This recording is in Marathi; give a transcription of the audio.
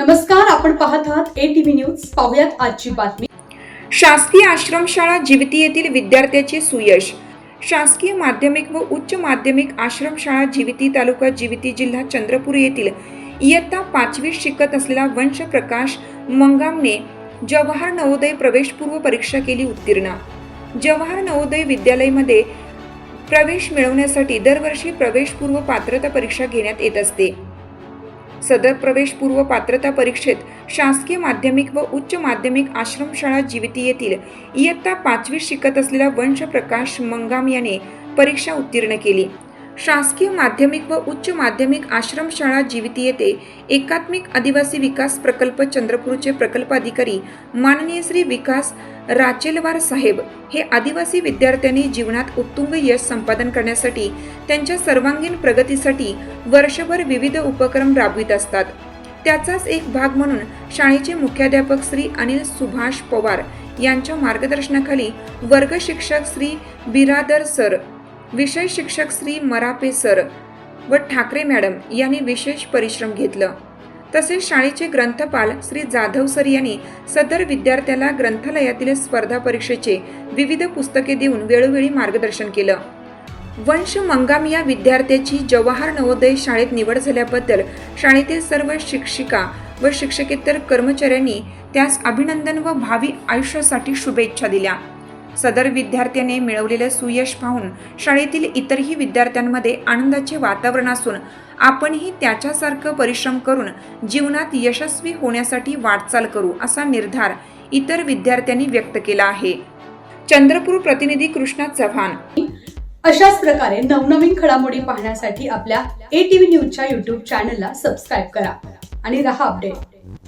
नमस्कार आपण पाहत आहात ए टीव्ही न्यूज पाहुयात आजची बातमी. शासकीय आश्रमशाळा जिवती येथील विद्यार्थ्याचे सुयश. शासकीय माध्यमिक व उच्च माध्यमिक आश्रमशाळा जिविती तालुका जिविती जिल्हा चंद्रपूर येथील इयत्ता पाचवीत शिकत असलेला वंश प्रकाश मंगामने जवाहर नवोदय प्रवेशपूर्व परीक्षा केली उत्तीर्ण. जवाहर नवोदय विद्यालयमध्ये प्रवेश मिळवण्यासाठी दरवर्षी प्रवेशपूर्व पात्रता परीक्षा घेण्यात येत असते. सदर प्रवेशपूर्व पात्रता परीक्षेत शासकीय माध्यमिक व उच्च माध्यमिक आश्रमशाळा जिविती येथील इयत्ता पाचवीत शिकत असलेला वंश प्रकाश मंगाम याने परीक्षा उत्तीर्ण केली. शासकीय माध्यमिक व उच्च माध्यमिक आश्रमशाळा जिविती येथे एकात्मिक आदिवासी विकास प्रकल्प चंद्रपूरचे प्रकल्प अधिकारी माननीय श्री विकास राचेलवार साहेब हे आदिवासी विद्यार्थ्यांनी जीवनात उत्तुंग यश संपादन करण्यासाठी त्यांच्या सर्वांगीण प्रगतीसाठी वर्षभर विविध उपक्रम राबवित असतात. त्याचाच एक भाग म्हणून शाळेचे मुख्याध्यापक श्री अनिल सुभाष पवार यांच्या मार्गदर्शनाखाली वर्ग शिक्षक श्री बिरादर सर विषय शिक्षक श्री मरापे सर व ठाकरे मॅडम यांनी विशेष परिश्रम घेतलं. तसेच शाळेचे ग्रंथपाल श्री जाधव सर यांनी सदर विद्यार्थ्याला ग्रंथालयातील स्पर्धा परीक्षेचे विविध पुस्तके देऊन वेळोवेळी मार्गदर्शन केलं. वंश मंगाम या विद्यार्थ्याची जवाहर नवोदय शाळेत निवड झाल्याबद्दल शाळेतील सर्व शिक्षिका व शिक्षकेतर कर्मचाऱ्यांनी त्यास अभिनंदन व भावी आयुष्यासाठी शुभेच्छा दिल्या. सदर विद्यार्थ्याने मिळवलेले सुयश पाहून शाळेतील इतरही विद्यार्थ्यांमध्ये आनंदाचे वातावरण असून आपणही त्याच्यासारखं परिश्रम करून जीवनात यशस्वी होण्यासाठी वाटचाल करू असा निर्धार इतर विद्यार्थ्यांनी व्यक्त केला आहे. चंद्रपूर प्रतिनिधी कृष्णा चव्हाण. अशाच प्रकारे नवनवीन घडामोडी पाहण्यासाठी आपल्या ए टीव्ही न्यूजच्या युट्यूब चॅनलला सबस्क्राईब करा आणि रहा अपडेट